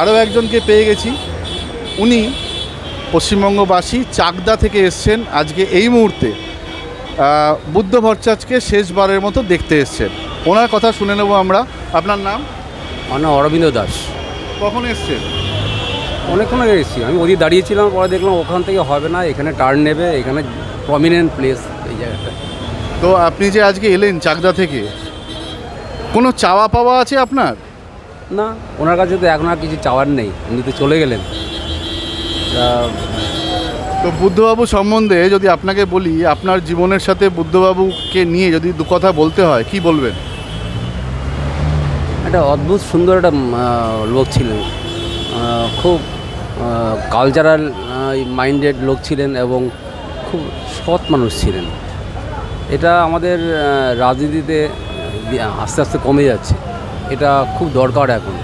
আরও একজনকে পেয়ে গেছি। উনি পশ্চিমবঙ্গবাসী চাকদা থেকে এসছেন আজকে এই মুহূর্তে। বুদ্ধ ভট্টাচার্যকে শেষবারের মতো দেখতে এসছেন। ওনার কথা শুনে নেব আমরা। আপনার নাম? আমার নাম অরবিন্দ দাস। কখন এসছেন? অনেকক্ষণ আগে এসেছি। আমি ওদিকে দাঁড়িয়েছিলাম পরে দেখলাম ওখান থেকে হবে না এখানে টার্ন নেবে এখানে প্রমিনেন্ট প্লেস এই জায়গাটা। তো আপনি যে আজকে এলেন চাকদা থেকে কোনো চাওয়া পাওয়া আছে আপনার? না ওনার কাছে তো এখন আর কিছু চাওয়ার নেই উনি তো চলে গেলেন। তো বুদ্ধবাবু সম্বন্ধে যদি আপনাকে বলি আপনার জীবনের সাথে বুদ্ধবাবুকে নিয়ে যদি দু কথা বলতে হয় কি বলবেন? একটা অদ্ভুত সুন্দর একটা লোক ছিলেন। খুব কালচারাল মাইন্ডেড লোক ছিলেন এবং খুব সৎ মানুষ ছিলেন। এটা আমাদের রাজনীতিতে আস্তে আস্তে কমে যাচ্ছে। এটা খুব দরকার এখন।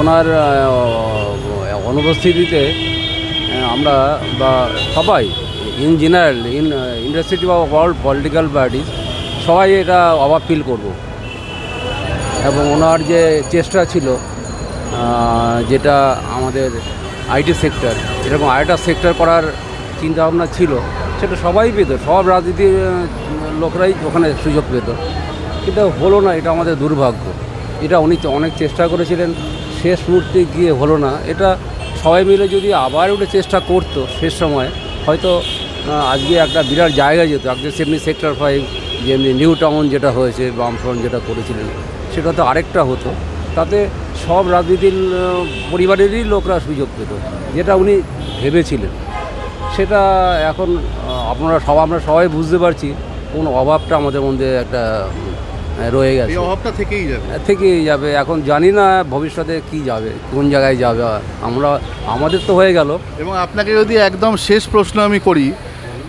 ওনার অনুপস্থিতিতে আমরা বা সবাই ইন জেনারেল ইন ইন্ডাস্ট্রি বা ওয়ার্ল্ড পলিটিক্যাল পার্টিস সবাই এটা অভাব ফিল করব। এবং ওনার যে চেষ্টা ছিল যেটা আমাদের আইটি সেক্টর এরকম আইটা সেক্টর করার চিন্তাভাবনা ছিল, সেটা সবাই পেত, সব রাজনীতির লোকরাই ওখানে সুযোগ পেত। কিন্তু হলো না, এটা আমাদের দুর্ভাগ্য। এটা উনি অনেক চেষ্টা করেছিলেন, শেষ মুহূর্তে গিয়ে হলো না। এটা সবাই মিলে যদি আবার ওটা চেষ্টা করতো শেষ সময়, হয়তো আজকে একটা বিরাট জায়গায় যেত, আজকে সেমনি সেক্টর ফাইভ, যেমনি নিউ টাউন যেটা হয়েছে, বামফ্রন্ট যেটা করেছিলেন, সেটা তো আরেকটা হতো। তাতে সব রাজনীতির পরিবারেরই লোকরা সুযোগ পেত, যেটা উনি ভেবেছিলেন। সেটা এখন আপনারা সব, আমরা সবাই বুঝতে পারছি, কোন অভাবটা আমাদের মধ্যে একটা রয়ে গেছে। অভাবটা থেকেই যাবে। থেকেই যাবে। এখন জানি না ভবিষ্যতে কি যাবে কোন জায়গায় যাবে। আমরা আমাদের তো হয়ে গেল। এবং আপনাকে যদি একদম শেষ প্রশ্ন আমি করি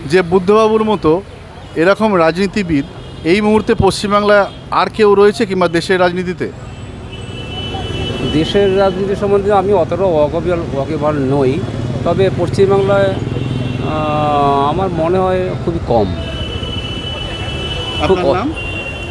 যে বুদ্ধবাবুর মতো এরকম রাজনীতিবিদ এই মুহূর্তে পশ্চিমবাংলায় আর কেউ রয়েছে কিংবা দেশের রাজনীতিতে? দেশের রাজনীতি সম্বন্ধে আমি অতটা ওয়াকবিয়াল ওয়াকিবহাল নই। তবে পশ্চিমবাংলায় আমার মনে হয় খুবই কম। আপনার খুব- নাম?